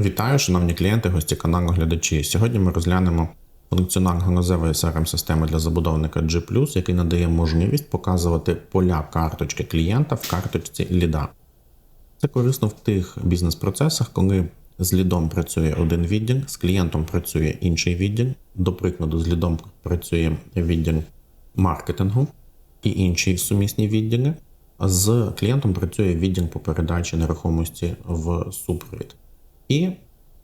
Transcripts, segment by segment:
Вітаю, шановні клієнти, гості каналу глядачі. Сьогодні ми розглянемо функціонал ганузевої crm системи для забудовника G+, який надає можливість показувати поля карточки клієнта в карточці ліда. Це корисно в тих бізнес-процесах, коли з лідом працює один відділ, з клієнтом працює інший відділ. До прикладу, з лідом працює відділ маркетингу і інші сумісні відділи. З клієнтом працює відділ по передачі нерухомості в супровід. І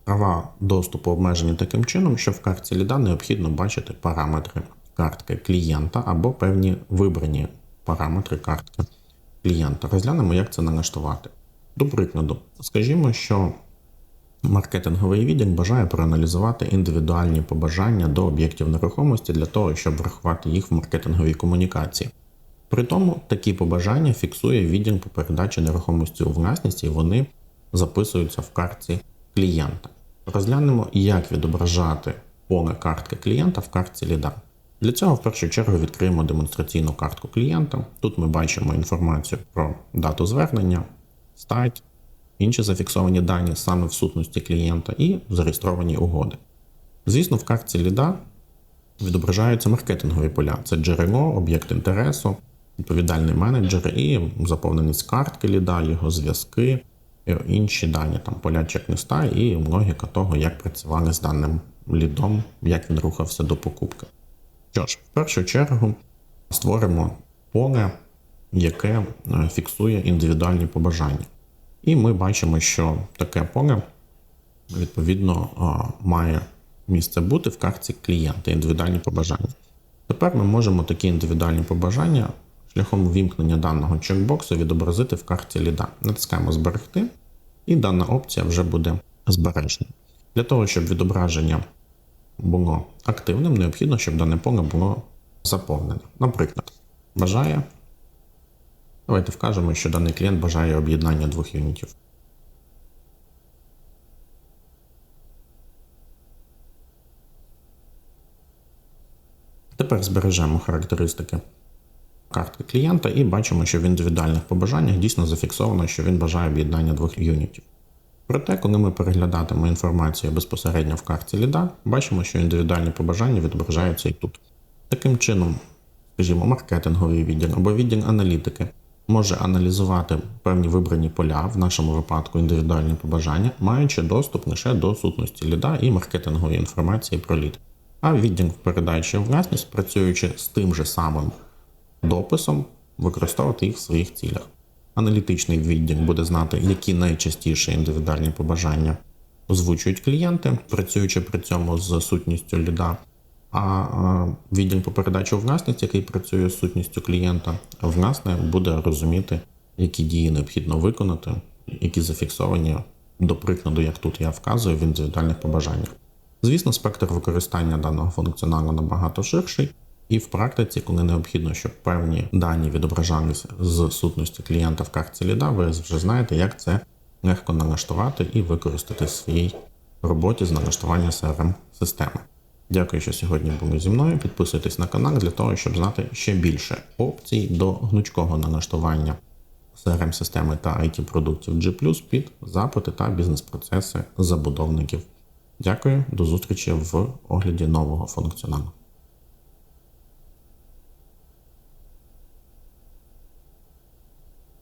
права доступу обмежені таким чином, що в картці ліда необхідно бачити параметри картки клієнта або певні вибрані параметри картки клієнта. Розглянемо, як це налаштувати. До прикладу, скажімо, що маркетинговий відділ бажає проаналізувати індивідуальні побажання до об'єктів нерухомості для того, щоб врахувати їх в маркетинговій комунікації. При тому такі побажання фіксує відділ по передачі нерухомості у власність, і вони записуються в картці клієнта. Розглянемо, як відображати поле картки клієнта в картці ліда. Для цього в першу чергу відкриємо демонстраційну картку клієнта. Тут ми бачимо інформацію про дату звернення, стать, інші зафіксовані дані саме в сутності клієнта і зареєстровані угоди. Звісно, в картці ліда відображаються маркетингові поля: це джерело, об'єкт інтересу, відповідальний менеджер і заповненість картки ліда, його зв'язки, інші дані, там поля чек-листа і логіка того, як працювали з даним лідом, як він рухався до покупки. Що ж, в першу чергу створимо поле, яке е, фіксує індивідуальні побажання. І ми бачимо, що таке поле відповідно е, має місце бути в картці клієнта, індивідуальні побажання. Тепер ми можемо такі індивідуальні побажання шляхом ввімкнення даного чекбоксу відобразити в карті ліда. Натискаємо Зберегти, і дана опція вже буде збережена. Для того, щоб відображення було активним, необхідно, щоб дане поле було заповнене. Наприклад, бажає. Давайте вкажемо, що даний клієнт бажає об'єднання двох юнітів. Тепер збережемо характеристики картки клієнта і бачимо, що в індивідуальних побажаннях дійсно зафіксовано, що він бажає об'єднання двох юнітів. Проте, коли ми переглядатимемо інформацію безпосередньо в картці ліда, бачимо, що індивідуальні побажання відображаються і тут. Таким чином, скажімо, маркетинговий відділ або відділ аналітики може аналізувати певні вибрані поля, в нашому випадку індивідуальні побажання, маючи доступ лише до сутності ліда і маркетингової інформації про лід. А відділ передачі власність, працюючи з тим же самим дописом, використовувати їх в своїх цілях. Аналітичний відділ буде знати, які найчастіше індивідуальні побажання озвучують клієнти, працюючи при цьому з сутністю ліда. А відділ по передачі у власність, який працює з сутністю клієнта, власне буде розуміти, які дії необхідно виконати, які зафіксовані, до прикладу, як тут я вказую, в індивідуальних побажаннях. Звісно, спектр використання даного функціоналу набагато ширший. І в практиці, коли необхідно, щоб певні дані відображалися з сутності клієнта в картці ліда, ви вже знаєте, як це легко налаштувати і використати в своїй роботі з налаштування crm системи Дякую, що сьогодні були зі мною. Підписуйтесь на канал для того, щоб знати ще більше опцій до гнучкого налаштування crm системи та it продуктів G+, під запити та бізнес-процеси забудовників. Дякую, до зустрічі в огляді нового функціоналу.